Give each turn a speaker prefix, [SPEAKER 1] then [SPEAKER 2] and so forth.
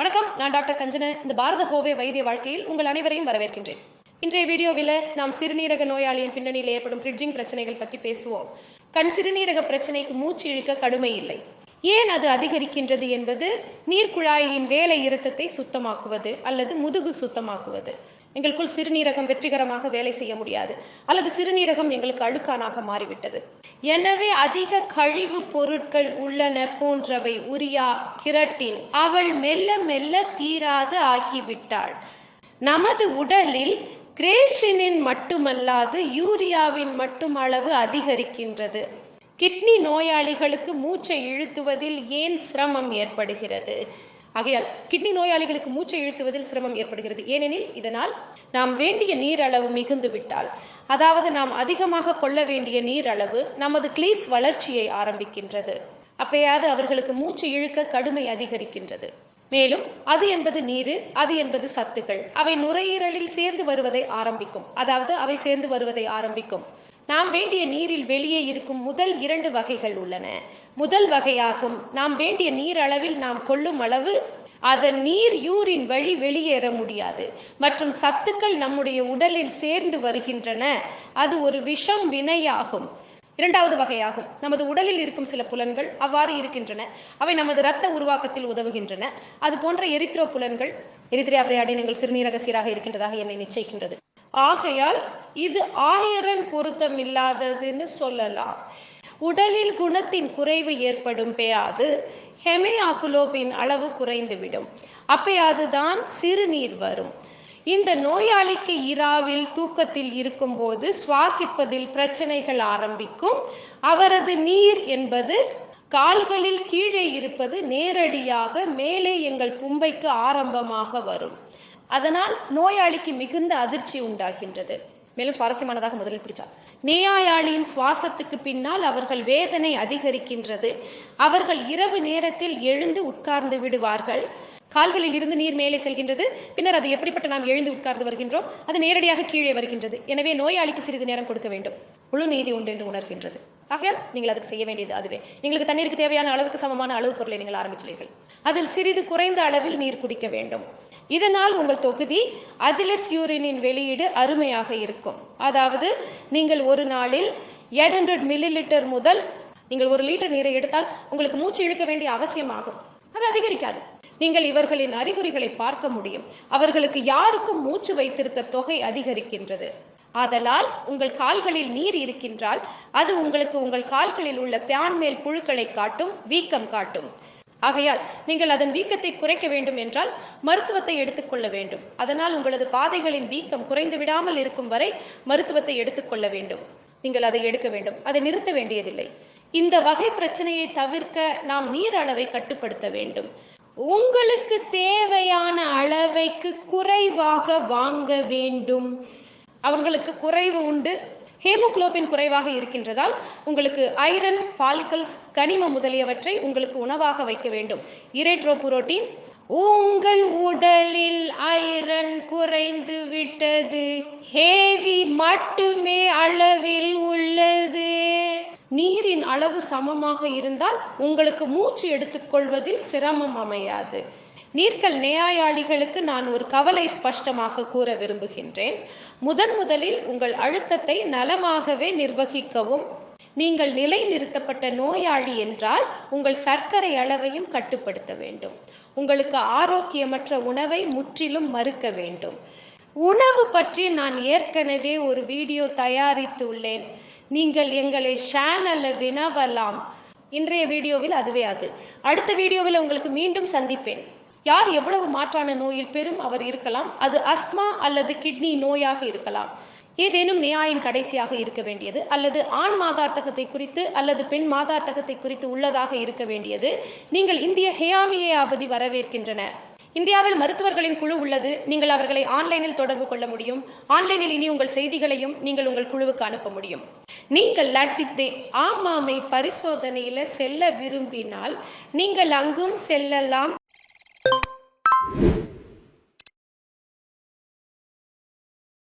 [SPEAKER 1] வணக்கம் நான் டாக்டர் கஞ்சன. இந்த பாரத கோவை வைத்திய வாழ்க்கையில் உங்கள் அனைவரையும் வரவேற்கின்றேன். இன்றைய வீடியோவில் நாம் சிறுநீரக நோயாளியின் பின்னணியில் ஏற்படும் ஃப்ரிட்ஜிங் பிரச்சனைகள் பற்றி பேசுவோம். கண் சிறுநீரக பிரச்சனைக்கு மூச்சு இழுக்க கடுமை இல்லை. ஏன் அது அதிகரிக்கின்றது என்பது நீர்க்குழாயின் வேலை இருத்தத்தை சுத்தமாக்குவது அல்லது முதுகு சுத்தமாக்குவது? எங்களுக்குள் சிறுநீரகம் வெற்றிகரமாக வேலை செய்ய முடியாது. அல்லது சிறுநீரகம் எங்களுக்கு அழுக்கானாக மாறிவிட்டது. எனவே அதிக கழிவு பொருட்கள் உள்ளன போன்றவை உரியா கிரட்டின் அவள் மெல்ல மெல்ல தீராது ஆகிவிட்டாள். நமது உடலில் கிரேஷினின் மட்டுமல்லாது யூரியாவின் மட்டும் அளவு அதிகரிக்கின்றது. கிட்னி நோயாளிகளுக்கு மூச்சை இழுத்துவதில் ஏன் சிரமம் ஏற்படுகிறது? ஆகையால் கிட்னி நோயாளிகளுக்கு மூச்சை இழுக்குவதில் சிரமம் ஏற்படுகிறது. ஏனெனில் இதனால் நாம் வேண்டிய நீர் அளவு மிகுந்து விட்டால் அதாவது நாம் அதிகமாக கொள்ள வேண்டிய நீர் அளவு நமது கிளீஸ் வளர்ச்சியை ஆரம்பிக்கின்றது. அப்பயாவது அவர்களுக்கு மூச்சு இழுக்க கடுமை அதிகரிக்கின்றது. மேலும் அது என்பது நீரு அது என்பது சத்துக்கள். அவை நுரையீரலில் சேர்ந்து வருவதை ஆரம்பிக்கும். அதாவது அவை சேர்ந்து வருவதை ஆரம்பிக்கும். நாம் வேண்டிய நீரில் வெளியே இருக்கும் முதல் இரண்டு வகைகள் உள்ளன. முதல் வகையாகும் நாம் வேண்டிய நீர் அளவில் நாம் கொள்ளும் அளவு அதன் நீர் யூரின் வழி வெளியேற முடியாது. மற்றும் சத்துக்கள் நம்முடைய உடலில் சேர்ந்து வருகின்றன. அது ஒரு விஷம் வினையாகும். இரண்டாவது வகையாகும் நமது உடலில் இருக்கும் சில புலன்கள் அவ்வாறு இருக்கின்றன. அவை நமது இரத்த உருவாக்கத்தில் உதவுகின்றன. அது போன்ற எரித்ரோ புலன்கள் எரித்ரியா பிரியாடினங்கள் சிறுநீரக சீராக இருக்கின்றதாக என்னை நிச்சயிக்கின்றது. ஆகையால் இது ஆயிரம் பொருத்தம் இல்லாததுன்னு சொல்லலாம். உடலில் குணத்தின் குறைவு ஏற்படும் பெயாது ஹெமியாகுலோபின் அளவு குறைந்துவிடும். அப்பயாதுதான் சிறுநீர் வரும். இந்த நோயாளிக்கு இராவில் தூக்கத்தில் இருக்கும்போது சுவாசிப்பதில் பிரச்சனைகள் ஆரம்பிக்கும். அவரது நீர் என்பது கால்களில் கீழே இருப்பது நேரடியாக மேலே எங்கள் பும்பைக்கு ஆரம்பமாக வரும். அதனால் நோயாளிக்கு மிகுந்த அதிர்ச்சி உண்டாகின்றது. மேலும் சுவாரஸ்யமானதாக முதலில் பிடிச்சார் நேயாயாளியின் சுவாசத்துக்கு பின்னால் அவர்கள் வேதனை அதிகரிக்கின்றது. அவர்கள் இரவு நேரத்தில் எழுந்து உட்கார்ந்து விடுவார்கள். கால்களில் இருந்து நீர் மேலே செல்கின்றது. பின்னர் அது எப்படிப்பட்ட நாம் எழுந்து உட்கார்ந்து வருகின்றோம்? அது நேரடியாக கீழே வருகின்றது. எனவே நோயாளிக்கு சிறிது நேரம் கொடுக்க வேண்டும். முழு நீதி உண்டு என்று உணர்கின்றது. ஆகையால் நீங்கள் அதுக்கு செய்ய வேண்டியது அதுவே. எங்களுக்கு தண்ணீருக்கு தேவையான அளவுக்கு சமமான அளவு பொருளை நீங்கள் ஆரம்பிச்சுள்ளீர்கள் அதில் சிறிது குறைந்த அளவில் நீர் குடிக்க வேண்டும். இதனால் உங்கள் தொகுதி அதிலஸ் யூரினின் வெளியீடு அருமையாக இருக்கும். அதாவது நீங்கள் ஒரு நாளில் எட் ஹண்ட்ரட் மில்லி லிட்டர் முதல் நீங்கள் ஒரு லிட்டர் நீரை எடுத்தால் உங்களுக்கு மூச்சு இழுக்க வேண்டிய அவசியமாகும் அது அதிகரிக்காது. நீங்கள் இவர்களின் அறிகுறிகளை பார்க்க முடியும். அவர்களுக்கு யாருக்கும் மூச்சு வைத்திருக்க தொகை அதிகரிக்கின்றது. ஆதலால் உங்கள் கால்களில் நீர் இருக்கின்றால் அது உங்களுக்கு உங்கள் கால்களில் உள்ள பியான் மேல் புழுக்களை காட்டும் வீக்கம் காட்டும். ஆகையால் நீங்கள் அதன் வீக்கத்தை குறைக்க வேண்டும் என்றால் மருத்துவத்தை எடுத்துக்கொள்ள வேண்டும். அதனால் உங்களது பாதைகளின் வீக்கம் குறைந்து விடாமல் இருக்கும் வரை மருத்துவத்தை எடுத்துக்கொள்ள வேண்டும். நீங்கள் அதை எடுக்க வேண்டும். அதை நிறுத்த வேண்டியதில்லை. இந்த வகை பிரச்சனையை தவிர்க்க நாம் நீர் அளவை கட்டுப்படுத்த வேண்டும். உங்களுக்கு தேவையான அளவைக்கு குறைவாக வாங்க வேண்டும். அவர்களுக்கு குறைவு உண்டு. ஹேமோகுளோபின் குறைவாக இருக்கின்றதால் உங்களுக்கு ஐரன் ஃபாலிக்கல்ஸ் கனிம முதலியவற்றை உங்களுக்கு உணவாக வைக்க வேண்டும். இரேட்ரோ புரோட்டீன் உங்கள் உடலில் ஐரன் குறைந்து விட்டது. ஹேவி மட்டுமே அளவில் உள்ளது. நீரின் அளவு சமமாக இருந்தால் உங்களுக்கு மூச்சு எடுத்துக்கொள்வதில் சிரமம் அமையாது. நீர்கள் நேயாளிகளுக்கு நான் ஒரு கவலை ஸ்பஷ்டமாக கூற விரும்புகின்றேன். முதன் முதலில் உங்கள் அழுத்தத்தை நலமாகவே நிர்வகிக்கவும். நீங்கள் நிலை நிறுத்தப்பட்ட நோயாளி என்றால் உங்கள் சர்க்கரை அளவையும் கட்டுப்படுத்த வேண்டும். உங்களுக்கு ஆரோக்கியமற்ற உணவை முற்றிலும் மறுக்க வேண்டும். உணவு பற்றி நான் ஏற்கனவே ஒரு வீடியோ தயாரித்துள்ளேன். நீங்கள் எங்களை சேனலில் வினவலாம். இன்றைய வீடியோவில் அதுவே அது. அடுத்த வீடியோவில் உங்களுக்கு மீண்டும் சந்திப்பேன். யார் எவ்வளவு மாற்றான நோயில் பெரும் அவர் இருக்கலாம்? அது அஸ்மா அல்லது கிட்னி நோயாக இருக்கலாம். ஏதேனும் நியாயின் கடைசியாக இருக்க வேண்டியது அல்லது ஆண் மாதார்த்தகத்தை குறித்து அல்லது பெண் மாதார்த்தகத்தை குறித்து உள்ளதாக இருக்க வேண்டியது நீங்கள் இந்திய ஹெயாமியாபதி வரவேற்கின்றன. இந்தியாவில் மருத்துவர்களின் குழு உள்ளது. நீங்கள் அவர்களை ஆன்லைனில் தொடர்பு கொள்ள முடியும். ஆன்லைனில் இனி உங்கள் செய்திகளையும் நீங்கள் உங்கள் குழுவுக்கு அனுப்ப முடியும். நீங்கள் லட்டித்தே ஆமாமை பரிசோதனையில் செல்ல விரும்பினால் நீங்கள் அங்கும் செல்லலாம்.